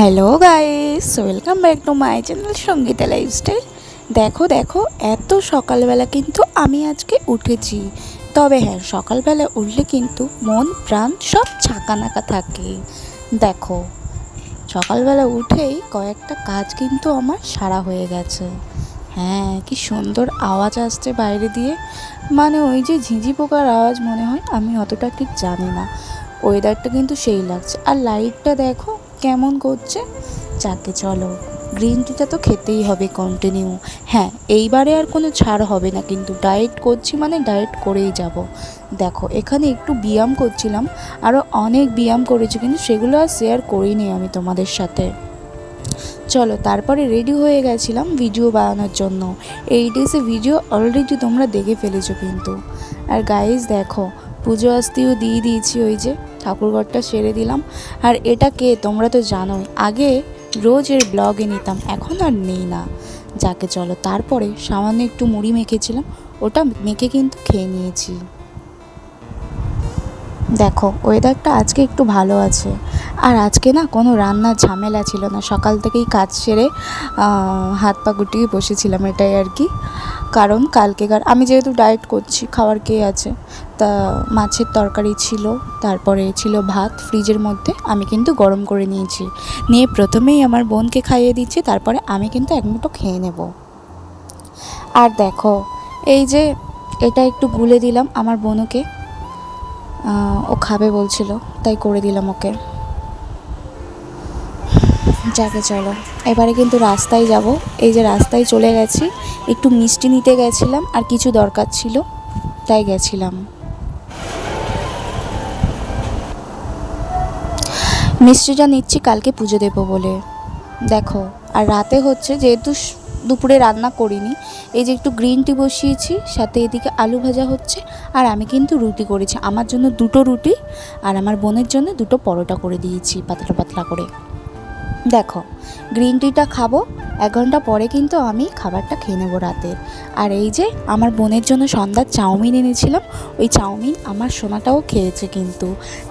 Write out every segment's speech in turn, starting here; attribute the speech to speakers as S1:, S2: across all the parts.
S1: Hello guys welcome back to my channel Sangeeta lifestyle দেখো দেখো, এত সকালবেলা কিন্তু আমি আজকে উঠেছি। তবে হ্যাঁ সকালবেলা উঠলে কিন্তু মন, প্রাণ সব ছাকানাকা থাকে। দেখো, সকালবেলা উঠেই কয়েকটা কাজ কিন্তু আমার সারা হয়ে গেছে। হ্যাঁ কি সুন্দর আওয়াজ আসছে বাইরে দিয়ে। মানে ওই যে ঝিঁঝি পোকার আওয়াজ মনে হয়, আমি অতটা ঠিক জানি না। ওয়েদারটা কিন্তু সেই লাগছে। আর লাইটটা দেখো কেমন করছে? যাকে চলো গ্রিন টিটা তো খেতেই হবে কন্টিনিউ হ্যাঁ এইবারে আর কোনো ছাড় হবে না, কিন্তু ডায়েট করছি মানে ডায়েট করেই যাব। দেখো, এখানে একটু ব্যায়াম করছিলাম আরও অনেক ব্যায়াম করেছি, কিন্তু সেগুলো আর শেয়ার করিনি আমি তোমাদের সাথে। চলো, তারপরে রেডি হয়ে গেছিলাম ভিডিও বানানোর জন্য। এই ডেসে ভিডিও অলরেডি তোমরা দেখে ফেলেছো কিন্তু। আর গাইজ দেখো, পুজো আসতেও দিয়ে দিয়েছি ওই যে। ঠাকুরঘরটা সেরে দিলাম। আর এটা কে? তোমরা তো জানোই। আগে রোজ এর ব্লগে নিতাম, এখন আর নেই না। যাকে চলো, তারপরে সামান্য একটু মুড়ি মেখেছিলাম, ওটা মেখে কিন্তু খেয়ে নিয়েছি। দেখো ওয়েদারটা আজকে একটু ভালো আছে। আর আজকে না কোনো রান্নার ঝামেলা ছিল না। সকাল থেকেই কাজ সেরে হাত পা গুটিয়ে বসেছিলাম এটাই আর কি। কারণ কালকেকার আমি যেহেতু ডায়েট করছি, খাওয়ার কে আছে? তা মাছের তরকারি ছিল, তারপরে ছিল ভাত ফ্রিজের মধ্যে, আমি কিন্তু গরম করে নিয়েছি। নিয়ে প্রথমেই আমার বোনকে খাইয়ে দিচ্ছি, তারপরে আমি কিন্তু এক মুঠো খেয়ে নেব। আর দেখো, এই যে এটা একটু গুলে দিলাম আমার বোনকে ও খাবে বলছিল, তাই করে দিলাম ওকে। যাকে চলো। এবারে কিন্তু রাস্তায় যাব। এই যে রাস্তায় চলে গেছি। একটু মিষ্টি নিতে গেছিলাম, আর কিছু দরকার ছিল, তাই গেছিলাম। মিষ্টিটা নিচ্ছি, কালকে পুজো দেবো বলে। দেখো, আর রাতে হচ্ছে যেহেতু দুপুরে রান্না করিনি, এই যে একটু গ্রিন টি বসিয়েছি, সাথে এদিকে আলু ভাজা হচ্ছে, আর আমি কিন্তু রুটি করেছি। আমার জন্য দুটো রুটি, আর আমার বোনের জন্য দুটো পরোটা করে দিয়েছি, পাতলা পাতলা করে। দেখো গ্রিন টিটা খাব, এক ঘণ্টা পরে কিন্তু আমি খাবারটা খেয়ে নেব রাতের আর এই যে আমার বোনের জন্য সন্ধ্যার চাউমিন এনেছিলাম, ওই চাউমিন আমার সোনাটাও খেয়েছে কিন্তু।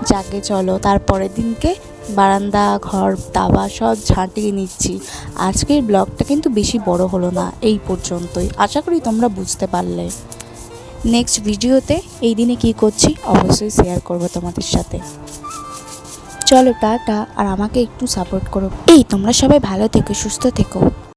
S1: যাকে চলো তারপরের দিনকে বারান্দা, ঘর, দাবা সব ঝাঁটিয়ে নিচ্ছি। আজকের ব্লগটা কিন্তু বেশি বড় হলো না, এই পর্যন্তই। আশা করি তোমরা বুঝতে পারলে। নেক্সট ভিডিওতে এই দিনে কী করছি, অবশ্যই শেয়ার করব তোমাদের সাথে। চলো টাটা আর আমাকে একটু সাপোর্ট করো। এই তোমরা সবাই ভালো থেকো সুস্থ থেকো।